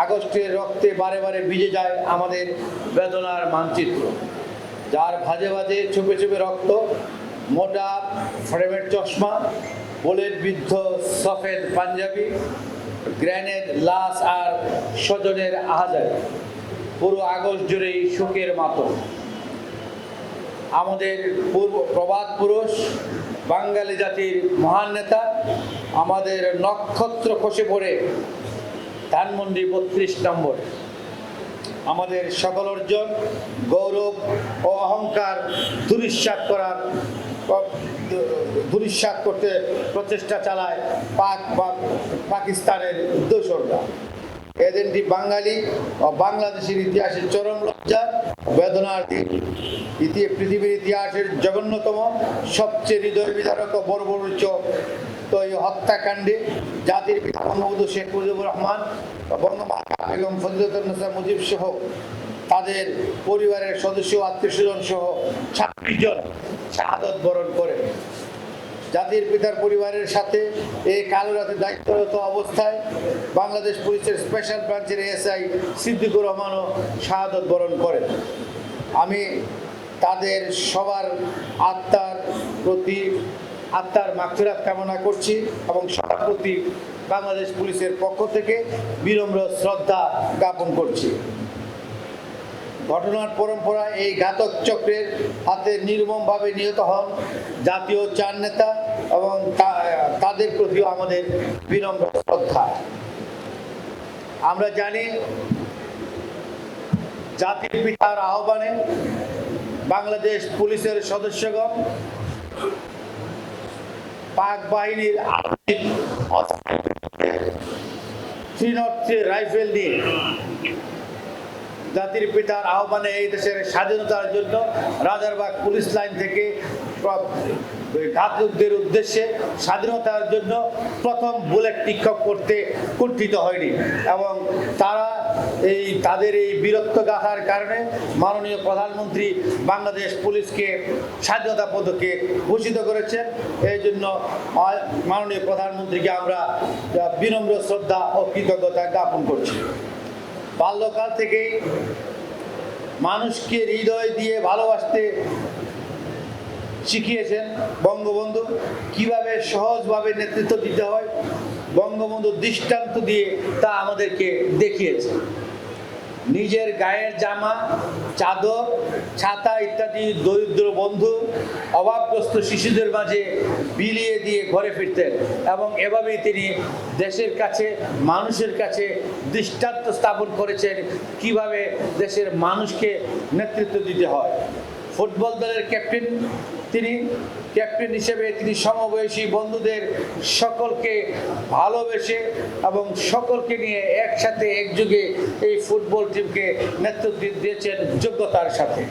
আগস্টের রক্তে বারে বারে ভিজে যায় আমাদের বেদনার মানচিত্র। যার ভাজে ভাজে চুপে চুপে রক্ত, মোটা ফ্রেমের চশমা বোলের বিদ্ধ সফেদ পাঞ্জাবি, গ্র্যানেড লাশ আর স্বজনের আহাজারি। পুরো আগস্ট জুড়েই শোকের মাতম আমাদের পূর্ব প্রবাদ পুরুষ, বাঙালি জাতির মহান নেতা, আমাদের নক্ষত্র খসে পড়ে ধানমন্ডি বত্রিশ নম্বর। আমাদের সকল অর্জন, গৌরব ও অহংকার দুরিশ্বাস করার দুরিশ্বাস করতে প্রচেষ্টা চালায় পাক পাকিস্তানের দোসররা। এদিনটি বাঙালি ও বাংলাদেশের ইতিহাসের চরম লজ্জা বেদনার দিন। ইতি পৃথিবীর ইতিহাসের জঘন্যতম, সবচেয়ে হৃদয় বিধারক ও বর্বরোচ তো এই হত্যাকাণ্ডে জাতির পিতা শেখ মুজিবুর রহমান বঙ্গমাতা বেগম ফজলতুন্নেসা মুজিব সহ তাদের পরিবারের সদস্য আত্মীয় স্বজন সহ ছাব্বিশ জন শাহাদত বরণ করেন। জাতির পিতার পরিবারের সাথে এই কালো রাতে দায়িত্বরত অবস্থায় বাংলাদেশ পুলিশের স্পেশাল ব্রাঞ্চের এসআই সিদ্দিকুর রহমানও শাহাদত বরণ করেন। আমি তাদের সবার আত্মার প্রতি আত্মার মাগফিরাত কামনা করছি এবং সবার প্রতি বাংলাদেশ পুলিশের পক্ষ থেকে বিনম্র শ্রদ্ধা জ্ঞাপন করছি। ঘটনার পরম্পরা এই ঘাতক চক্রের হাতে নির্মমভাবে নিহত হন জাতীয় চার নেতা এবং তাদের প্রতিও আমাদের বিনম্র শ্রদ্ধা। আমরা জানি জাতির পিতার আহ্বানে বাংলাদেশ পুলিশের সদস্যগণ পাক বাহিনীর থ্রি রাইফেল নিয়ে জাতির পিতার আহ্বানে এই দেশের স্বাধীনতার জন্য রাজারবাগ পুলিশ লাইন থেকে ঘাতকদের উদ্দেশ্যে স্বাধীনতার জন্য প্রথম বুলেট নিক্ষেপ করতে কুণ্ঠিত হয়নি। এবং তারা এই, তাদের এই বীরত্ব গাথার কারণে মাননীয় প্রধানমন্ত্রী বাংলাদেশ পুলিশকে স্বাধীনতা পদকে ঘোষিত করেছেন। এই জন্য মাননীয় প্রধানমন্ত্রীকে আমরা বিনম্র শ্রদ্ধা ও কৃতজ্ঞতা জ্ঞাপন করছি। বাল্যকাল থেকেই মানুষকে হৃদয় দিয়ে ভালোবাসতে শিখিয়েছেন বঙ্গবন্ধু। কীভাবে সহজভাবে নেতৃত্ব দিতে হয়, বঙ্গবন্ধু দৃষ্টান্ত দিয়ে তা আমাদেরকে দেখিয়েছে। নিজের গায়ের জামা, চাদর, ছাতা ইত্যাদি দরিদ্র বন্ধু, অভাবগ্রস্ত শিশুদের মাঝে বিলিয়ে দিয়ে ঘরে ফিরতেন এবং এভাবেই তিনি দেশের কাছে, মানুষের কাছে দৃষ্টান্ত স্থাপন করেছেন কীভাবে দেশের মানুষকে নেতৃত্ব দিতে হয়। ফুটবল দলের ক্যাপ্টেন তিনি ক্যাপ্টেন হিসেবে তিনি সমবয়সী বন্ধুদের সকলকে ভালোবেসে এবং সকলকে নিয়ে একসাথে একযুগে এই ফুটবল টিমকে নেতৃত্ব দিয়েছেন যোগ্যতার সাথে।